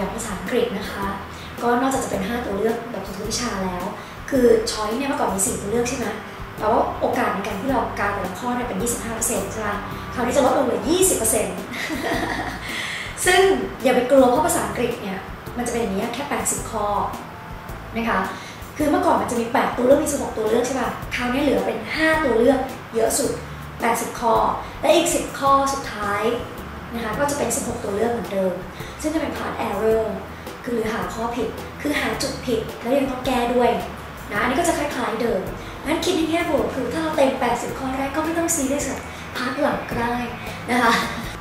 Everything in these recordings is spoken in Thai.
อย่างภาษาอังกฤษนะคะ ก็นอกจากจะเป็น 5 ตัวเลือกแบบทุกวิชาแล้ว คือช้อยเนี่ยเมื่อก่อนมี4ตัวเลือกใช่ไหมแต่ว่าโอกาสในการที่เราการแต่ละข้อเนี่ยเป็น 25%ใช่ไหมคราวนี้จะลดลงเหลือ 20%ซึ่งอย่าไปกลัวเพราะภาษาอังกฤษเนี่ยมันจะเป็นอย่างนี้แค่ 80 ข้อนะคะคือเมื่อก่อนมันจะมี 8 ตัวเลือกมี 16 ตัวเลือกใช่ป่ะคราวนี้เหลือเป็น 5 ตัวเลือกเยอะสุด 80 ข้อ และอีก 10 ข้อสุดท้าย นะคะก็จะเป็น 16 ตัวเลือกเหมือนเดิม ซึ่งจะเป็น part error คือหรือหาข้อผิด คือหาจุดผิดแล้วยังต้องแก้ด้วยนะอันนี้ก็จะคล้ายๆเดิมงั้นคิดในแง่บวกคือถ้าเราเต็ม 80 ข้อแรกก็ไม่ต้องซีเรียสกับพาร์ทหลังก็ได้นะคะ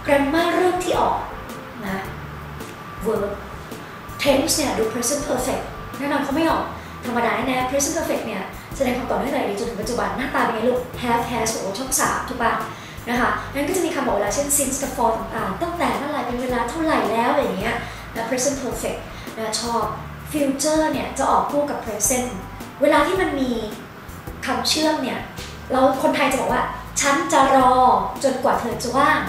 grammar เริ่มที่ออกนะ verb tense เนี่ยดู present perfect แน่นอนเขาไม่ออกธรรมดาแน่ present perfect เนี่ยแสดงความต่อเนื่องแต่อดีจนถึงปัจจุบันหน้าตาเป็นไงลูก have has โอ้ช่องสามถูกปะ นะคะนั้นก็จะมีคำบอกเวลาเช่น since กับ for ต่างๆ ตั้งแต่เมื่อไหร่เป็นเวลาเท่าไหร่แล้วอะไรอย่างเงี้ยนะ present perfect นะชอบ future เนี่ยจะออกคู่กับ present เวลาที่มันมีคำเชื่อมเนี่ยเราคนไทยจะบอกว่า ฉันจะรอจนกว่าเธอจะว่าง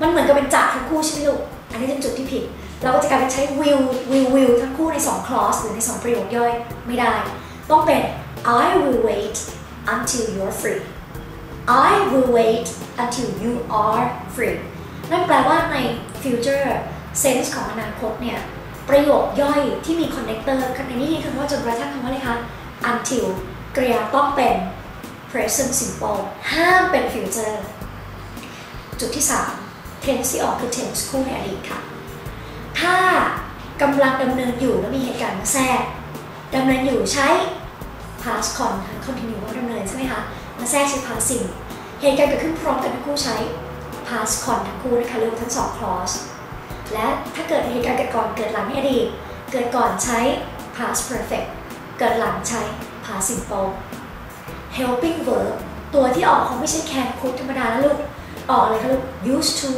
มันเหมือนกับเป็นจากทั้งคู่ใช่ไหมลูก อันนี้เป็นจุดที่ผิด เราก็จะกลายเป็นใช้ will will will ทั้งคู่ใน2 clause หรือใน 2 ประโยคย่อยไม่ได้ ต้องเป็น I will wait until you're free I will wait until you are free นั่นแปลว่าใน future sense ของอนาคตเนี่ย ประโยคย่อยที่มี connector ในนี้คำว่าจนกระทั่งคำว่าอะไรคะ until กริยาต้องเป็น present simple ห้ามเป็น future จุดที่ 3 tense ที่ออกคือ tense คู่ในอดีตค่ะ ถ้ากำลังดำเนินอยู่แล้วมีเหตุการณ์มาแทรกดำเนินอยู่ใช้ past con continue ว่าดำเนินใช่ไหมคะ มาแทรกใช้ past sim เหตุการณ์เกิดขึ้นพร้อมกันทั้งคู่ใช้ past con ทั้งคู่นะคะรวมทั้งสอง clause และถ้าเกิดเหตุการณ์เกิดก่อนเกิดหลังในอดีตเกิดก่อนใช้ past perfect เกิดหลังใช้ past simple helping verb ตัวที่ออกคงไม่ใช่ can could ธรรมดาแล้วลูก ออกอะไรคะลูก used to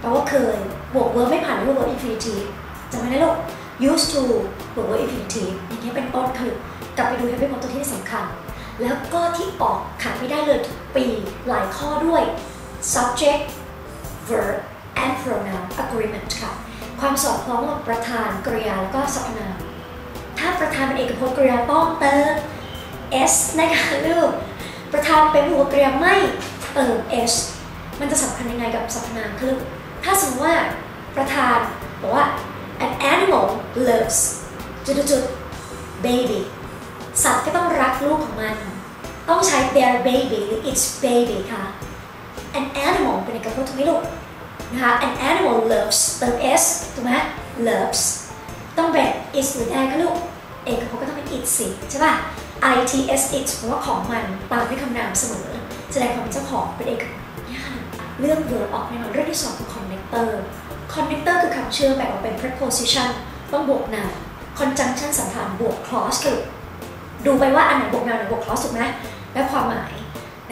แปลว่าเคย บวก verb ไม่ผ่านด้วย verb infinitive จำไว้นะลูก used to บวก verb infinitive อย่างเงี้ยเป็นต้นค่ะลูกกลับไปดู helping verb ตัวที่สำคัญ แล้วก็ที่ออกขาดไม่ได้เลยทุกปีหลายข้อด้วย subject verb and pronoun agreement ค่ะ ความสอดคล้องระหว่างประธานกริยาแล้วก็สรรพนาม ถ้าประธานเป็นเอกพจน์กริยาต้องเติม s นะคะลูก ประธานเป็นพหูกริยาไม่เติม s มันจะสำคัญยังไงกับสรรพนามคือถ้าสมมติว่าประธานบอกว่า an animal loves จุดจุด baby สัตว์ก็ต้องรักลูกของมัน ต้องใช้ their baby หรือ its baby ค่ะ an animal เป็นเอกพจน์ถูกไหมลูกนะคะ an animal loves เติม s ถูกไหม loves ต้องเป็น is หรือ their ก็ลูกเอกพจน์ก็ต้องเป็น it สิใช่ป่ะ it s its เพราะว่าของมันตามด้วยคำนามเสมอแสดงความเป็นเจ้าของเป็นเอกยากเรื่อง verb ออกแน่นอนเรื่องที่สองคือ connector connector คือคำเชื่อมแบ่งออกเป็น preposition ต้องบวก noun conjunction สัมพันธ์บวก clause คือ ดูไปว่าอันไหนบวก noun ไหนบวก clause ถูกไหมและความหมาย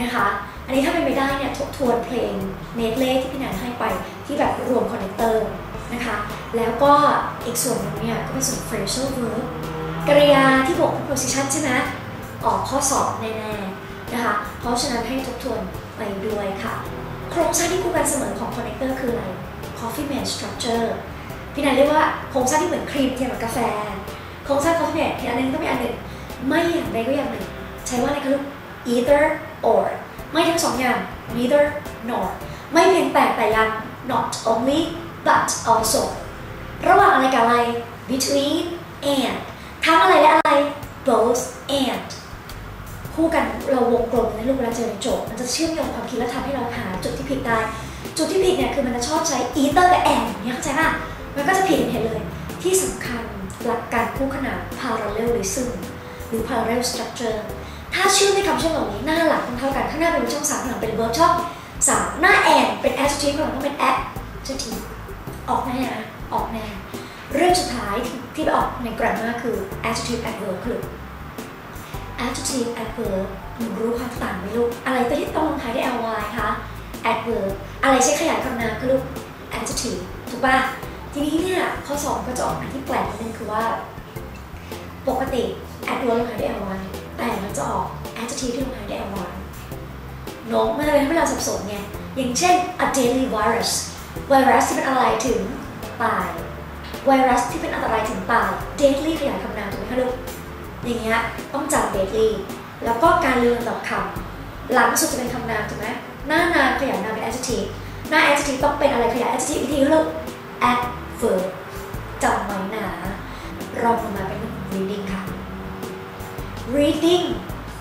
นะคะ อันนี้ถ้าเป็นไปได้เนี่ยทบทวนเพลงเมดเล่ที่พี่แนนให้ไปที่แบบรวมคอนเนคเตอร์นะคะ แล้วก็อีกส่วนหนึงเนี่ยก็เป็นส่วน phrasal verb กริยาที่บวก preposition ใช่ไหมออกข้อสอบแน่ๆนะคะ เพราะฉะนั้นให้ทบทวนไปด้วยค่ะ โครงสร้างที่คู่กันเสมอของคอนเนคเตอร์คืออะไร coffee mate structure พี่แนนเรียกว่าโครงสร้างที่เหมือนครีมเทียมกับกาแฟ โครงสร้าง coffee mate อีกอันนึงต้องมีอันหนึ่ง ไม่อย่างใดก็อย่างหนึ่ง ใช้ว่าอะไรคะลูก either or ไม่ทั้งสองอย่าง neither nor ไม่เพียงแต่แต่ยัง not only but also ระหว่างอะไรกับอะไร between and ทั้งอะไรและอะไร both and คู่กันเราวงกลมในรูปเวลาเจอในโจทย์มันจะเชื่อมโยงความคิดและทำให้เราหาจุดที่ผิดได้ จุดที่ผิดเนี่ยคือมันจะชอบใช้ either กับ and เนี่ยเข้าใจป่ะมันก็จะผิดเห็นเลย ที่สำคัญหลักการคู่ขนาน parallelism ห รือ parallel structure ถ้าเชื่อมในคำเชื่อมเหล่านี้หน้าหลังต้องเท่ากันข้างหน้าเป็นช่องสามข้างหลังเป็น verb ช่องสามหน้า and เป็น adjective ข้างหลังต้องเป็น adjective ออกแน่นะออกแน่เรื่องสุดท้ายที่ที่ไปออกใน grammar คือ adjective adverb คือ adjective adverb หนูรู้ความต่างไหมลูก อะไรที่ต้องลงท้ายด้วย ly คะ adverb อะไรใช้ขยายคำนามคือลูก adjective ถูกป่ะ ทีนี้เนี่ยข้อสอบก็จะออกมาที่แปลกนิดนึงคือว่า ปกติ adverb ลงท้ายด้วย ly แต่มันจะออก adjective ที่ลงท้ายด้วย ly เนอะมันจะเป็นทำให้เราสับสนไงอย่างเช่น a daily virus virus ที่เป็นอะไรถึงตาย ไวรัสที่เป็นอันตรายถึงตาย deadly ขยายคำนามถูกไหมคะลูกอย่างเงี้ยต้องจับ deadly แล้วก็การเรียงลำดับคำหลังสุดจะเป็นคำนามถูกไหมหน้านามขยายนามเป็น adjective หน้า adjective ต้องเป็นอะไรขยาย adjective อีกทีก็ลูก adverb จำไว้นะรองลงมาเป็น reading reading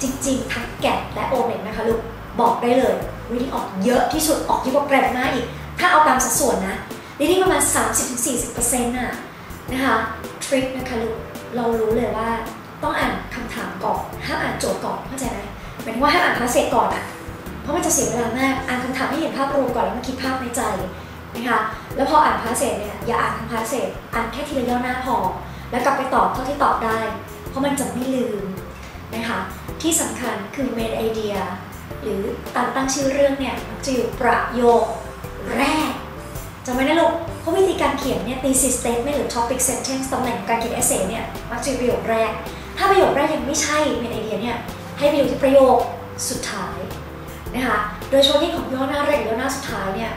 จริงๆ ทั้งแกะและโอเน็ตนะคะลูก บอกได้เลย reading ออกเยอะที่สุดออกเยอะกว่าแกรมมาอีก ถ้าเอาตามสัดส่วนนะ reading ประมาณ 30-40%น่ะนะคะทริคนะคะลูก เรารู้เลยว่าต้องอ่านคำถามก่อนห้ามอ่านโจทย์ก่อนเข้าใจไหมหมายถึงว่าห้ามอ่านพาสเซจก่อนอะเพราะมันจะเสียเวลามากอ่านคำถามให้เห็นภาพรวมก่อนแล้วมาคิดภาพในใจนะคะแล้วพออ่านพาสเซจเนี่ยอย่าอ่านทั้งพาสเซจอ่านแค่ทีละย่อหน้าพอ แล้วกลับไปตอบเท่าที่ตอบได้ เพราะมันจะไม่ลืม นะคะที่สำคัญคือ main idea หรือตามตั้งชื่อเรื่องเนี่ยมันจะอยู่ประโยคแรกจำไว้นะลูกเพราะวิธีการเขียนเนี่ย thesis statement หรือ topic sentence ตำแหน่งการเขียน essay เนี่ยมักจะอยู่ประโยคแรก ถ้าประโยคแรกยังไม่ใช่ main idea เนี่ยให้ไปดูที่ประโยคสุดท้ายนะคะโดยเฉพาะที่ของย่อหน้าแรกย่อหน้าสุดท้ายเนี่ย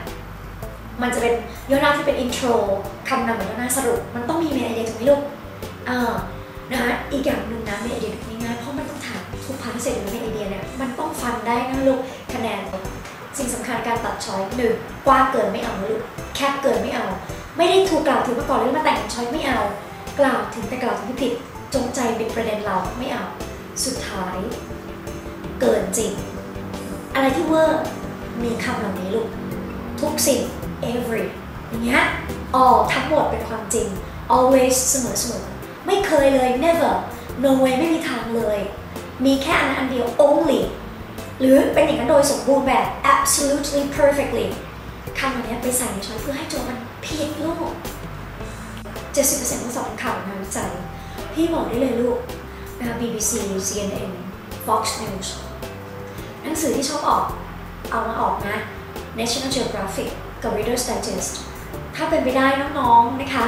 มันจะเป็นย่อหน้าที่เป็น intro คำนำกับย่อหน้าสรุป มันต้องมี main idea ถูกไหมลูกอ่านะคะอีกอย่างหนึ่งนะ ฟังได้นะลูกคะแนน สิ่งสำคัญการตัดช้อยหนึ่งกว้างเกินไม่เอาลูกแคบเกินไม่เอา ไม่ได้ถูกกล่าวถึงมาก่อนแล้วมาแต่งช้อยไม่เอา กล่าวถึงแต่กล่าวถึงผิดจงใจเป็นประเด็นเราไม่เอา สุดท้าย เกินจริง อะไรที่เวอร์มีคำเหล่านี้ลูก ทุกสิ่ง every อย่างเงี้ย all ทั้งหมดเป็นความจริง always เสมอเสมอไม่เคยเลย never no way ไม่มีทางเลย มีแค่อันอันเดียว only หรือเป็นอย่างนั้นโดยสมบูรณ์แบบ absolutely perfectly คำเหล่านี้ไปใส่ในช้อยเพื่อให้โจทย์มันผิดลูก 70%ของสอบเป็นข่าวงานวิจัย พี่บอกได้เลยลูกนะ BBC CNN Fox News หนังสือที่ชอบออก เอามาออกนะ National Geographic กับ Reader's Digest ถ้าเป็นไปได้น้องๆนะคะ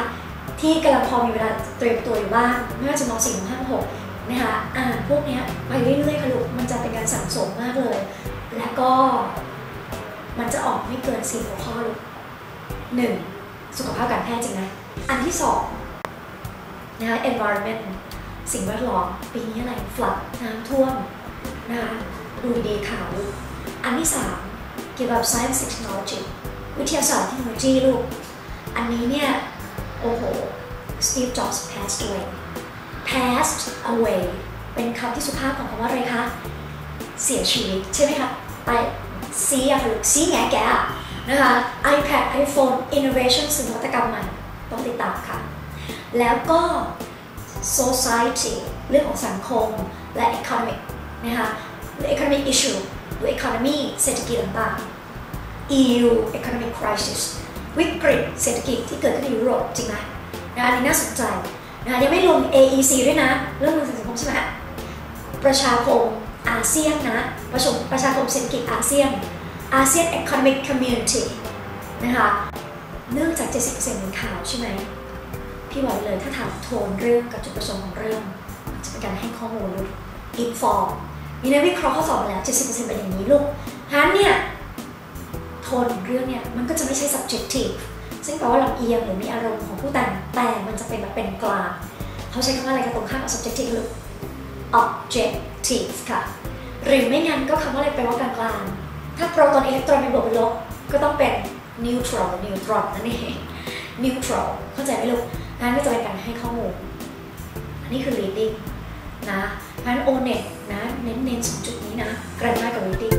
ที่กำลังพอมีเวลาเตรียมตัวอยู่บ้างไม่ว่าจะม .4 ม .5 ม .6 นะคะอ่านพวกนี้ไปเรื่อยๆค่ะลูกมันจะเป็นการสั่งสมมากเลย แล้วก็มันจะออกไม่เกิน4หัวข้อลูกหนึ่งสุขภาพการแพทย์จริงนะอันที่สองนะคะ environment สิ่งแวดล้อมปีนี้อะไร flood น้ำท่วมนะคะดูดีข่าวลูกอันที่สามเกี่ยวกับ science technology วิทยาศาสตร์เทคโนโลยีลูก อันนี้เนี่ย โอ้โห Steve Jobs passed away passed away เป็นคำที่สุภาพของคำว่าอะไรคะ เสียชีวิตใช่ไหมคะไปซีอะหรือซีแงแกะนะคะ iPad iPhone innovation สิ่งนวัตกรรมใหม่ต้องติดตามค่ะ แล้วก็ society เรื่องของสังคมและ economic นะคะหรือ economic issue หรือ economy เศรษฐกิจต่างๆ EU economic crisis วิกฤตเศรษฐกิจที่เกิดขึ้นในยุโรปจริงไหมนะอันนี้น่าสนใจ นะยังไม่รวม AEC ด้วยนะ เรื่องเงินสังคมใช่ไหมประชาคมอาเซียนนะ ประชมประชาคมเศรษฐกิจอาเซียนอาเซียน Economic Community นะคะเนื่องจาก 70%เป็นข่าวใช่ไหมพี่บอกเลยถ้าถามโทนเรื่องกับจุดประสงค์ของเรื่องจะเป็นการให้ข้อมูลลูก inform มีนักวิเคราะห์ข้อสอบมาแล้ว 70%เป็นอย่างนี้ลูกฉะนั้นเนี่ยโทนของเรื่องเนี่ยมันก็จะไม่ใช่ subjective ซึ่งแปลว่าลำเอียงหรือมีอารมณ์ของผู้แต่งแต่มันจะเป็นแบบเป็นกลางเขาใช้คำว่าอะไรกันตรงข้ามกับ subjective ลูก objective ค่ะ หรือไม่งั้นก็คำว่าอะไรแปลว่ากลางๆถ้าโปรตอนอิเล็กตรอนเป็นบวกเป็นลบก็ต้องเป็น neutral หรือ neutron นั่นเอง neutral เข้าใจไหมลูกงั้นก็จะเป็นการให้ข้อมูลอันนี้คือ reading นะงั้น onet นะ เน้นๆสองจุดนี้นะ grammar กับ reading